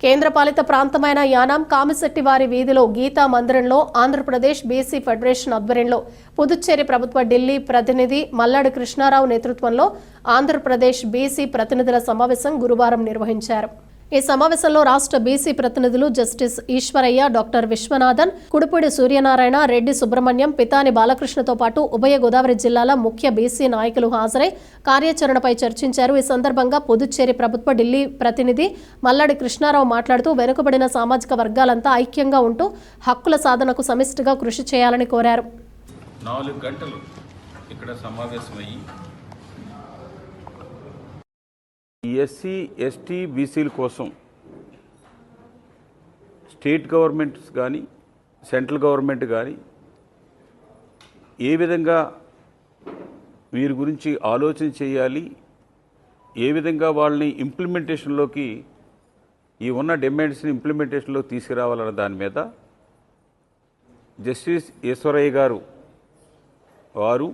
కేంద్రపాలిత ప్రాంతమైన యానాం కామిశెట్టివారి వీధిలో గీతా మందిరంలో ఆంధ్రప్రదేశ్ బీసీ ఫెడరేషన్ ఆధ్వర్యంలో పుదుచ్చేరి ప్రభుత్వ ఢిల్లీ ప్రతినిధి మల్లాడు కృష్ణారావు నేతృత్వంలో ఆంధ్రప్రదేశ్ బీసీ ప్రతినిధుల సమావేశం గురువారం నిర్వహించారు. ఈ సమావేశంలో రాష్ట్ర బీసీ ప్రతినిధులు జస్టిస్ ఈశ్వరయ్య డాక్టర్ విశ్వనాథన్ కుడుపూడి సూర్యనారాయణ రెడ్డి సుబ్రహ్మణ్యం పితాని బాలకృష్ణతో పాటు ఉభయ గోదావరి జిల్లాల ముఖ్య బీసీ నాయకులు హాజరై కార్యాచరణపై చర్చించారు. ఈ సందర్భంగా పుదుచ్చేరి ప్రభుత్వ ఢిల్లీ ప్రతినిధి మల్లాడి కృష్ణారావు మాట్లాడుతూ వెనుకబడిన సామాజిక వర్గాలంతా ఐక్యంగా ఉంటూ హక్కుల సాధనకు సమిష్టిగా కృషి చేయాలని కోరారు. నాలుగు గంటలు ఇక్కడ సమావేశమయ్యి ఎస్సీ ఎస్టీ బీసీల కోసం స్టేట్ గవర్నమెంట్స్ కానీ సెంట్రల్ గవర్నమెంట్ కానీ ఏ విధంగా వీరి గురించి ఆలోచన చేయాలి ఏ విధంగా వాళ్ళని ఇంప్లిమెంటేషన్లోకి ఈ ఉన్న డిమాండ్స్ని ఇంప్లిమెంటేషన్లో తీసుకురావాలన్న దాని మీద జస్టిస్ ఈశ్వరయ్య గారు వారు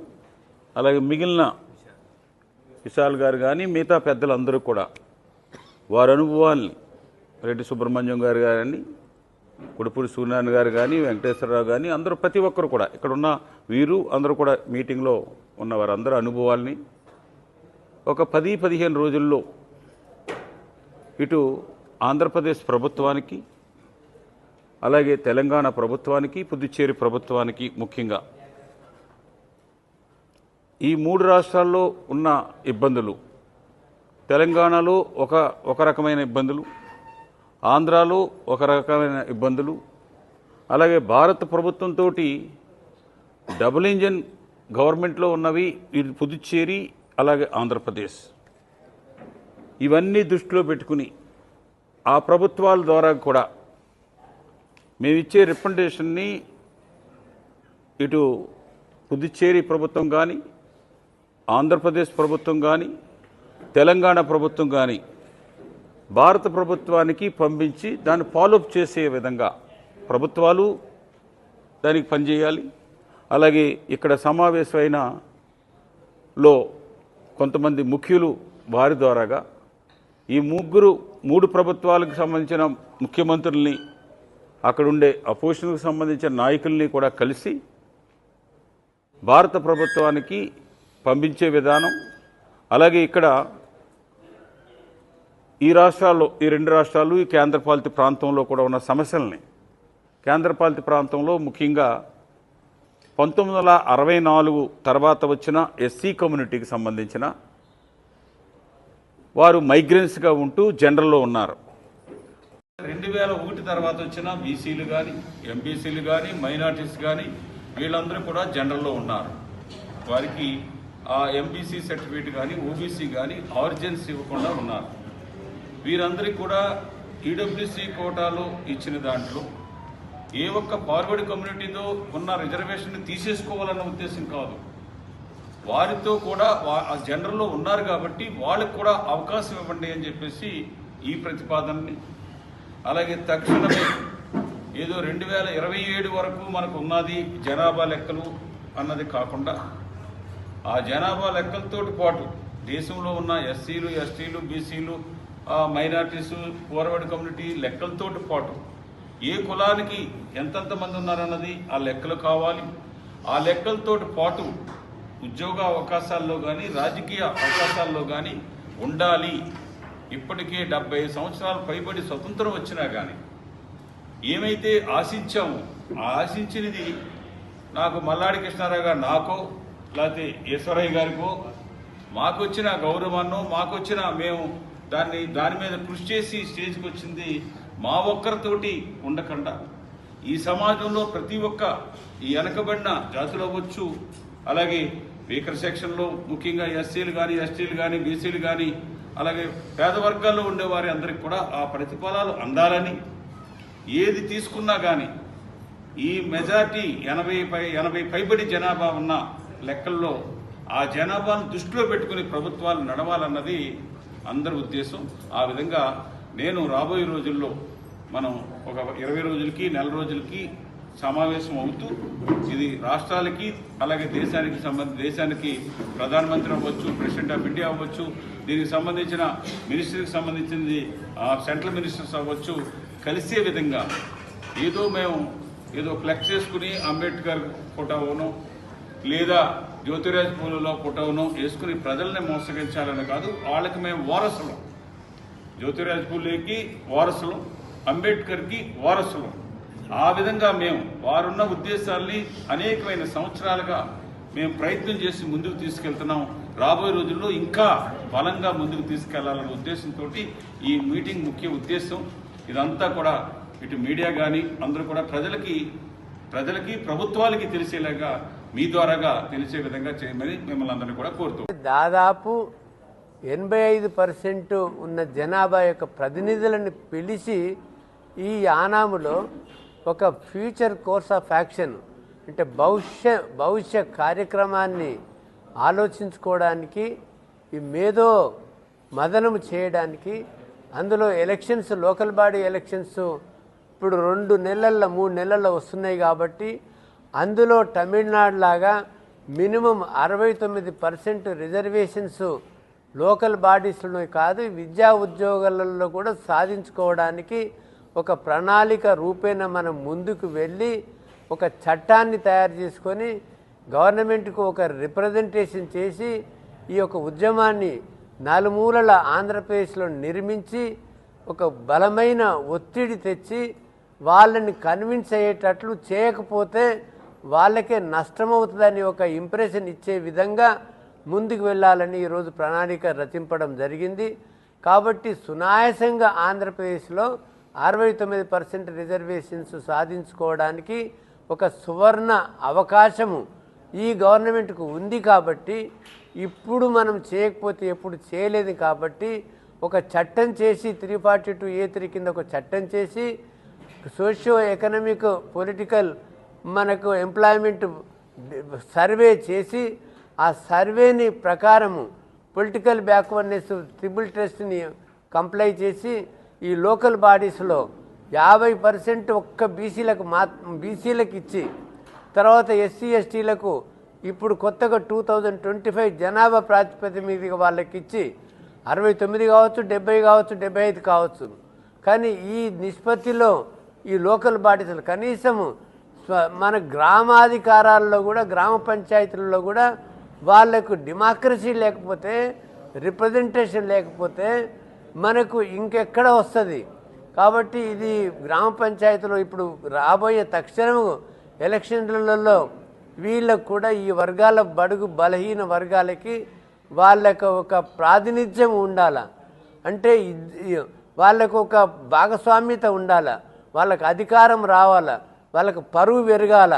అలాగే మిగిలిన విశాల్ గారు కానీ మిగతా పెద్దలందరూ కూడా వారి అనుభవాల్ని రెడ్డి సుబ్రహ్మణ్యం గారు కానీ కుడుపూడి సూర్యనారాయణ గారు కానీ వెంకటేశ్వరరావు కానీ అందరూ ప్రతి ఒక్కరు కూడా ఇక్కడ ఉన్న వీరు అందరూ కూడా మీటింగ్లో ఉన్న వారందరూ అనుభవాల్ని ఒక పది పదిహేను రోజుల్లో ఇటు ఆంధ్రప్రదేశ్ ప్రభుత్వానికి అలాగే తెలంగాణ ప్రభుత్వానికి పుదుచ్చేరి ప్రభుత్వానికి ముఖ్యంగా ఈ మూడు రాష్ట్రాల్లో ఉన్న ఇబ్బందులు తెలంగాణలో ఒక ఒక రకమైన ఇబ్బందులు ఆంధ్రాలో ఒక రకమైన ఇబ్బందులు అలాగే భారత ప్రభుత్వంతో డబుల్ ఇంజన్ గవర్నమెంట్లో ఉన్నవి ఇది పుదుచ్చేరి అలాగే ఆంధ్రప్రదేశ్. ఇవన్నీ దృష్టిలో పెట్టుకుని ఆ ప్రభుత్వాల ద్వారా కూడా మేము ఇచ్చే రిప్రజెంటేషన్ని ఇటు పుదుచ్చేరి ప్రభుత్వం కానీ ఆంధ్రప్రదేశ్ ప్రభుత్వం కానీ తెలంగాణ ప్రభుత్వం కానీ భారత ప్రభుత్వానికి పంపించి దాన్ని ఫాలోఅప్ చేసే విధంగా ప్రభుత్వాలు దానికి పనిచేయాలి. అలాగే ఇక్కడ సమావేశమైన లో కొంతమంది ముఖ్యులు వారి ద్వారాగా ఈ ముగ్గురు మూడు ప్రభుత్వాలకు సంబంధించిన ముఖ్యమంత్రుల్ని అక్కడుండే అపోజిషన్కు సంబంధించిన నాయకుల్ని కూడా కలిసి భారత ప్రభుత్వానికి పంపించే విధానం. అలాగే ఇక్కడ ఈ రాష్ట్రాల్లో ఈ రెండు రాష్ట్రాలు ఈ కేంద్రపాలిత ప్రాంతంలో కూడా ఉన్న సమస్యల్ని. కేంద్రపాలిత ప్రాంతంలో ముఖ్యంగా పంతొమ్మిది వందల అరవై నాలుగు తర్వాత వచ్చిన ఎస్సీ కమ్యూనిటీకి సంబంధించిన వారు మైగ్రెంట్స్గా ఉంటూ జనరల్లో ఉన్నారు. రెండు వేల ఒకటి తర్వాత వచ్చిన బీసీలు కానీ ఎంబీసీలు కానీ మైనార్టీస్ కానీ వీళ్ళందరూ కూడా జనరల్లో ఉన్నారు. వారికి ఎంబీసీ సర్టిఫికేట్ కానీ ఓబీసీ కానీ ఆరిజిన్స్ ఇవ్వకుండా ఉన్నారు. వీరందరికీ కూడా ఈడబ్ల్యూసీ కోటాలో ఇచ్చిన దాంట్లో ఏ ఒక్క ఫార్వర్డ్ కమ్యూనిటీతో ఉన్న రిజర్వేషన్ తీసేసుకోవాలన్న ఉద్దేశం కాదు. వారితో కూడా వా- ఆ జనరల్లో ఉన్నారు కాబట్టి వాళ్ళకు కూడా అవకాశం ఇవ్వండి అని చెప్పేసి ఈ ప్రతిపాదనని. అలాగే తక్షణమే ఏదో రెండు వేల ఇరవై ఏడు వరకు మనకు ఉన్నది జనాభా లెక్కలు అన్నది కాకుండా ఆ జనాభా లెక్కలతోటి పాటు దేశంలో ఉన్న ఎస్సీలు ఎస్టీలు బీసీలు మైనార్టీస్ పూర్వడ్ కమ్యూనిటీ లెక్కలతోటి పాటు ఏ కులానికి ఎంతెంత మంది ఉన్నారన్నది ఆ లెక్కలు కావాలి. ఆ లెక్కలతోటి పాటు ఉద్యోగ అవకాశాల్లో కానీ రాజకీయ అవకాశాల్లో కానీ ఉండాలి. ఇప్పటికే డెబ్బై సంవత్సరాలు పైబడి స్వతంత్రం వచ్చినా కానీ ఏమైతే ఆశించామో ఆశించినది నాకు మల్లాడి కృష్ణారావు గారు నాకో లేకపోతే ఈశ్వరయ్య గారికో మాకొచ్చిన గౌరవాన్నో మాకొచ్చిన మేము దాన్ని దాని మీద కృషి చేసి స్టేజ్కి వచ్చింది మా ఒక్కరితోటి ఉండకుండా. ఈ సమాజంలో ప్రతి ఒక్క ఈ వెనకబడిన జాతులు అవ్వచ్చు అలాగే వీకర్ సెక్షన్లో ముఖ్యంగా ఎస్సీలు కానీ ఎస్టీలు కానీ బీసీలు కానీ అలాగే పేద వర్గాల్లో ఉండేవారి అందరికి కూడా ఆ ప్రతిఫలాలు అందాలని ఏది తీసుకున్నా కానీ ఈ మెజార్టీ ఎనభై పై ఎనభై పైబడి జనాభా ఉన్న లెక్కల్లో ఆ జనాభాను దృష్టిలో పెట్టుకుని ప్రభుత్వాలు నడవాలన్నది అందరి ఉద్దేశం. ఆ విధంగా నేను రాబోయే రోజుల్లో మనం ఒక ఇరవై రోజులకి నెల రోజులకి సమావేశం అవుతూ ఇది రాష్ట్రాలకి అలాగే దేశానికి సంబంధ దేశానికి ప్రధానమంత్రి అవ్వచ్చు ప్రెసిడెంట్ ఆఫ్ ఇండియా అవ్వచ్చు దీనికి సంబంధించిన మినిస్టర్కి సంబంధించింది ఆ, సెంట్రల్ మినిస్టర్స్ అవ్వచ్చు కలిసే విధంగా ఏదో మేము ఏదో ఫ్లెక్స్ చేసుకుని అంబేద్కర్ ఫోటోను లేదా జ్యోతిరాజ్ పూలలో ఫోటోను వేసుకుని ప్రజల్ని మోసగించాలని కాదు వాళ్ళకి మేము వారసులం. జ్యోతిరాజ్ పూలేకి వారసులం అంబేద్కర్కి వారసులం. ఆ విధంగా మేము వారున్న ఉద్దేశాల్ని అనేకమైన సంవత్సరాలుగా మేము ప్రయత్నం చేసి ముందుకు తీసుకెళ్తున్నాం. రాబోయే రోజుల్లో ఇంకా బలంగా ముందుకు తీసుకెళ్ళాలనే ఉద్దేశంతో ఈ మీటింగ్ ముఖ్య ఉద్దేశం. ఇదంతా కూడా ఇటు మీడియా కానీ అందరూ కూడా ప్రజలకి ప్రజలకి ప్రభుత్వాలకి తెలిసేలాగా మీ ద్వారాగా తెలిసే విధంగా చేయమని మిమ్మల్ని అందరినీ కూడా కోరుతూ దాదాపు ఎనభై ఐదు పర్సెంట్ ఉన్న జనాభా యొక్క ప్రతినిధులను పిలిచి ఈ యానాములో ఒక ఫ్యూచర్ కోర్స్ ఆఫ్ యాక్షన్ అంటే భవిష్య భవిష్య కార్యక్రమాన్ని ఆలోచించుకోవడానికి ఈ మేధో మదనము చేయడానికి అందులో ఎలక్షన్స్ లోకల్ బాడీ ఎలక్షన్స్ ఇప్పుడు రెండు నెలల్లో మూడు నెలల్లో వస్తున్నాయి కాబట్టి అందులో తమిళనాడు లాగా మినిమం అరవై తొమ్మిది పర్సెంట్ రిజర్వేషన్స్ లోకల్ బాడీస్లో కాదు విద్యా ఉద్యోగాలలో కూడా సాధించుకోవడానికి ఒక ప్రణాళిక రూపేణ మనం ముందుకు వెళ్ళి ఒక చట్టాన్ని తయారు చేసుకొని గవర్నమెంట్కు ఒక రిప్రజెంటేషన్ చేసి ఈ యొక్క ఉద్యమాన్ని నలుమూలల ఆంధ్రప్రదేశ్లో నిర్మించి ఒక బలమైన ఒత్తిడి తెచ్చి వాళ్ళని కన్విన్స్ అయ్యేటట్లు చేయకపోతే వాళ్ళకే నష్టమవుతుందని ఒక ఇంప్రెషన్ ఇచ్చే విధంగా ముందుకు వెళ్ళాలని ఈరోజు ప్రణాళిక రచింపడం జరిగింది. కాబట్టి సునాయాసంగా ఆంధ్రప్రదేశ్లో అరవై తొమ్మిది పర్సెంట్ రిజర్వేషన్స్ సాధించుకోవడానికి ఒక సువర్ణ అవకాశము ఈ గవర్నమెంట్కు ఉంది కాబట్టి ఇప్పుడు మనం చేయకపోతే ఎప్పుడు చేయలేదు కాబట్టి ఒక చట్టం చేసి three forty two A three కింద ఒక చట్టం చేసి సోషియో ఎకనామిక్ పొలిటికల్ మనకు ఎంప్లాయ్మెంట్ సర్వే చేసి ఆ సర్వేని ప్రకారము పొలిటికల్ బ్యాక్వర్డ్నెస్ ట్రిపుల్ టెస్ట్ని కంప్లై చేసి ఈ లోకల్ బాడీస్లో యాభై పర్సెంట్ ఒక్క బీసీలకు మా బీసీలకు ఇచ్చి తర్వాత ఎస్సీ ఎస్టీలకు ఇప్పుడు కొత్తగా టూ థౌజండ్ ట్వంటీ ఫైవ్ జనాభా ప్రాతిపద మీద వాళ్ళకి ఇచ్చి అరవై తొమ్మిది కావచ్చు డెబ్బై కావచ్చు డెబ్బై ఐదు కావచ్చు. కానీ ఈ నిష్పత్తిలో ఈ లోకల్ బాడీసులు కనీసము మన గ్రామాధికారాల్లో కూడా గ్రామ పంచాయతీలలో కూడా వాళ్ళకు డెమోక్రసీ లేకపోతే రిప్రజెంటేషన్ లేకపోతే మనకు ఇంకెక్కడ వస్తుంది? కాబట్టి ఇది గ్రామ పంచాయతీలో ఇప్పుడు రాబోయే తక్షణము ఎలక్షన్లలో వీళ్ళకు కూడా ఈ వర్గాల బడుగు బలహీన వర్గాలకి వాళ్ళకు ఒక ప్రాతినిధ్యం ఉండాల. అంటే వాళ్ళకు ఒక భాగస్వామ్యత ఉండాల. వాళ్ళకు అధికారం రావాల. వాళ్ళకు పరువు పెరగాల.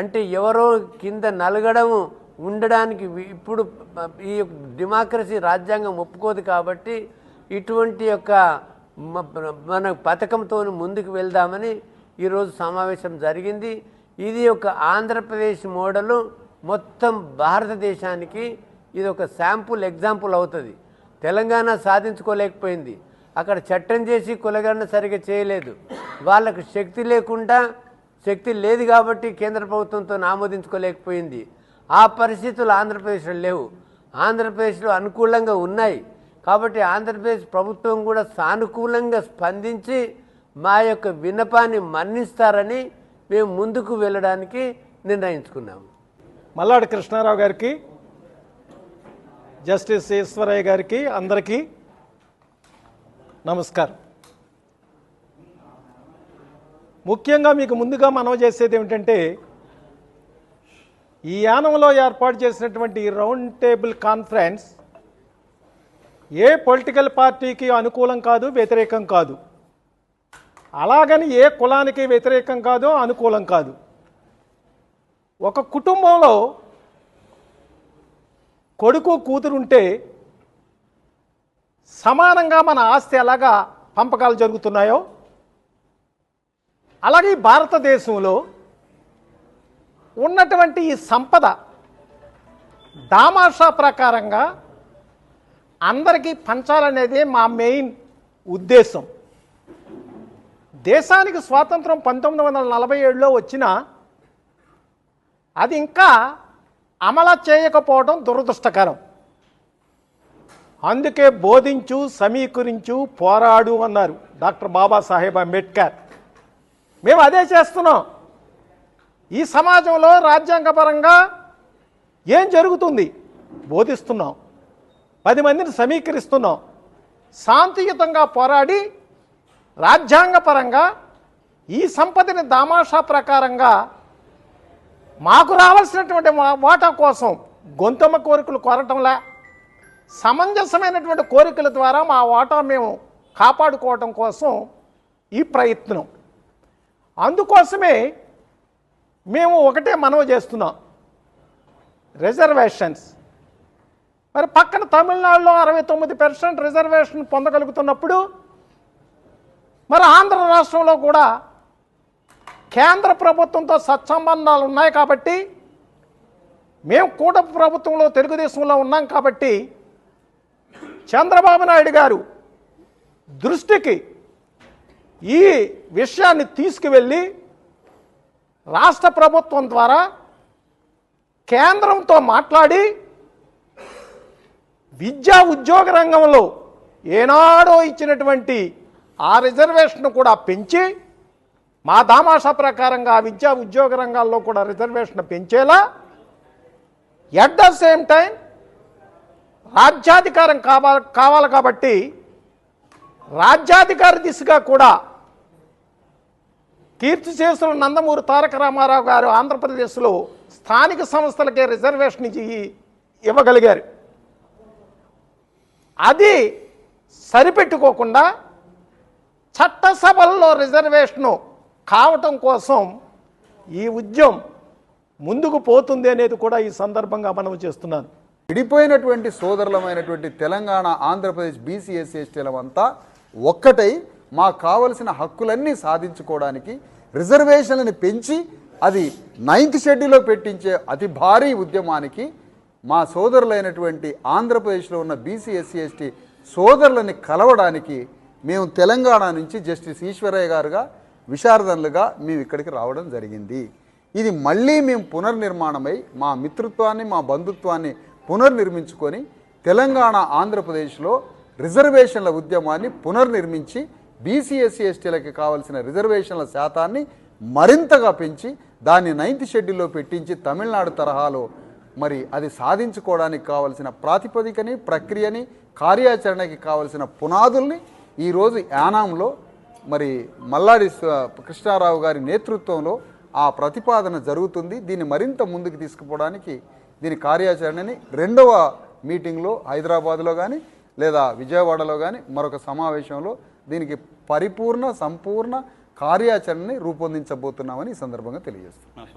అంటే ఎవరో కింద నలగడం ఉండడానికి ఇప్పుడు ఈ డెమోక్రసీ రాజ్యాంగం ఒప్పుకోదు కాబట్టి ఇటువంటి యొక్క మన పథకంతో ముందుకు వెళ్దామని ఈరోజు సమావేశం జరిగింది. ఇది ఒక ఆంధ్రప్రదేశ్ మోడలు మొత్తం భారతదేశానికి ఇది ఒక శాంపుల్ ఎగ్జాంపుల్ అవుతుంది. తెలంగాణ సాధించుకోలేకపోయింది. అక్కడ చట్టం చేసి కులగణన సరిగా చేయలేదు. వాళ్ళకు శక్తి లేకుండా శక్తి లేదు కాబట్టి కేంద్ర ప్రభుత్వంతో ఆమోదించుకోలేకపోయింది. ఆ పరిస్థితులు ఆంధ్రప్రదేశ్లో లేవు. ఆంధ్రప్రదేశ్లో అనుకూలంగా ఉన్నాయి. కాబట్టి ఆంధ్రప్రదేశ్ ప్రభుత్వం కూడా సానుకూలంగా స్పందించి మా యొక్క విన్నపాన్ని మన్నిస్తారని మేము ముందుకు వెళ్ళడానికి నిర్ణయించుకున్నాము మల్లాడి కృష్ణారావు గారికి జస్టిస్ ఈశ్వరయ్య గారికి అందరికీ నమస్కారం. ముఖ్యంగా మీకు ముందుగా మనవి చేసేది ఏమిటంటే ఈ యానంలో ఏర్పాటు చేసినటువంటి రౌండ్ టేబుల్ కాన్ఫరెన్స్ ఏ పొలిటికల్ పార్టీకి అనుకూలం కాదు వ్యతిరేకం కాదు. అలాగని ఏ కులానికి వ్యతిరేకం కాదు అనుకూలం కాదు. ఒక కుటుంబంలో కొడుకు కూతురుంటే సమానంగా మన ఆస్తి ఎలాగా పంపకాలు జరుగుతున్నాయో అలాగే భారతదేశంలో ఉన్నటువంటి ఈ సంపద దామాషా ప్రకారంగా అందరికీ పంచాలనేదే మా మెయిన్ ఉద్దేశం. దేశానికి స్వాతంత్రం పంతొమ్మిది వందల నలభై ఏడులో వచ్చిన అది ఇంకా అమలు చేయకపోవడం దురదృష్టకరం. అందుకే బోధించు సమీకరించు పోరాడు అన్నారు డాక్టర్ బాబాసాహెబ్ అంబేద్కర్. మేము అదే చేస్తున్నాం. ఈ సమాజంలో రాజ్యాంగపరంగా ఏం జరుగుతుంది? బోధిస్తున్నాం. పది మందిని సమీకరిస్తున్నాం. శాంతియుతంగా పోరాడి రాజ్యాంగపరంగా ఈ సంపదని దామాషా ప్రకారంగా మాకు రావాల్సినటువంటి వాటా కోసం గొంతమ్మ కోరికలు కోరటంలా సమంజసమైనటువంటి కోరికల ద్వారా మా వాటా మేము కాపాడుకోవటం కోసం ఈ ప్రయత్నం. అందుకోసమే మేము ఒకటే మనవి చేస్తున్నాం. రిజర్వేషన్స్. మరి పక్కన తమిళనాడులో అరవై తొమ్మిది పర్సెంట్ రిజర్వేషన్ పొందగలుగుతున్నప్పుడు మరి ఆంధ్ర రాష్ట్రంలో కూడా కేంద్ర ప్రభుత్వంతో సత్సంబంధాలు ఉన్నాయి కాబట్టి మేము కూట ప్రభుత్వంలో తెలుగుదేశంలో ఉన్నాం కాబట్టి చంద్రబాబు నాయుడు గారు దృష్టికి ఈ విషయాన్ని తీసుకువెళ్ళి రాష్ట్ర ప్రభుత్వం ద్వారా కేంద్రంతో మాట్లాడి విద్యా ఉద్యోగ రంగంలో ఏనాడో ఇచ్చినటువంటి ఆ రిజర్వేషన్ కూడా పెంచి మా దామాషా ప్రకారంగా ఆ విద్యా ఉద్యోగ రంగాల్లో కూడా రిజర్వేషన్ పెంచేలా ఎట్ ద సేమ్ టైం రాజ్యాధికారం కావాలి కావాలి కాబట్టి రాజ్యాధికార దిశగా కూడా కీర్తి చేసుల నందమూరి తారక రామారావు గారు ఆంధ్రప్రదేశ్లో స్థానిక సంస్థలకే రిజర్వేషన్ ఇచ్చి ఇవ్వగలిగారు. అది సరిపెట్టుకోకుండా చట్టసభల్లో రిజర్వేషను కావటం కోసం ఈ ఉద్యమం ముందుకు పోతుంది అనేది కూడా ఈ సందర్భంగా మనం చేస్తున్నాను. విడిపోయినటువంటి సోదరులమైనటువంటి తెలంగాణ ఆంధ్రప్రదేశ్ బీసీఎస్సీ ఎస్టీలమంతా ఒక్కటై మాకు కావలసిన హక్కులన్నీ సాధించుకోవడానికి రిజర్వేషన్లను పెంచి అది నైన్త్ షెడ్యూల్లో పెట్టించే అతి భారీ ఉద్యమానికి మా సోదరులైనటువంటి ఆంధ్రప్రదేశ్లో ఉన్న బీసీ ఎస్సీ ఎస్టీ సోదరులని కలవడానికి మేము తెలంగాణ నుంచి జస్టిస్ ఈశ్వరయ్య గారుగా విశారదనులుగా మేము ఇక్కడికి రావడం జరిగింది. ఇది మళ్ళీ మేము పునర్నిర్మాణమై మా మిత్రత్వాన్ని మా బంధుత్వాన్ని పునర్నిర్మించుకొని తెలంగాణ ఆంధ్రప్రదేశ్లో రిజర్వేషన్ల ఉద్యమాన్ని పునర్నిర్మించి బీసీ ఎస్సీ ఎస్టీలకి కావాల్సిన రిజర్వేషన్ల శాతాన్ని మరింతగా పెంచి దాన్ని నైన్త్ షెడ్యూల్లో పెట్టించి తమిళనాడు తరహాలో మరి అది సాధించుకోవడానికి కావలసిన ప్రాతిపదికని ప్రక్రియని కార్యాచరణకి కావలసిన పునాదుల్ని ఈరోజు యానాంలో మరి మల్లాడి కృష్ణారావు గారి నేతృత్వంలో ఆ ప్రతిపాదన జరుగుతుంది. దీన్ని మరింత ముందుకు తీసుకుపోవడానికి దీని కార్యాచరణని రెండవ మీటింగ్లో హైదరాబాద్లో కానీ లేదా విజయవాడలో కానీ మరొక సమావేశంలో దీనికి పరిపూర్ణ సంపూర్ణ కార్యాచరణని రూపొందించబోతున్నామని ఈ సందర్భంగా తెలియజేస్తున్నాం.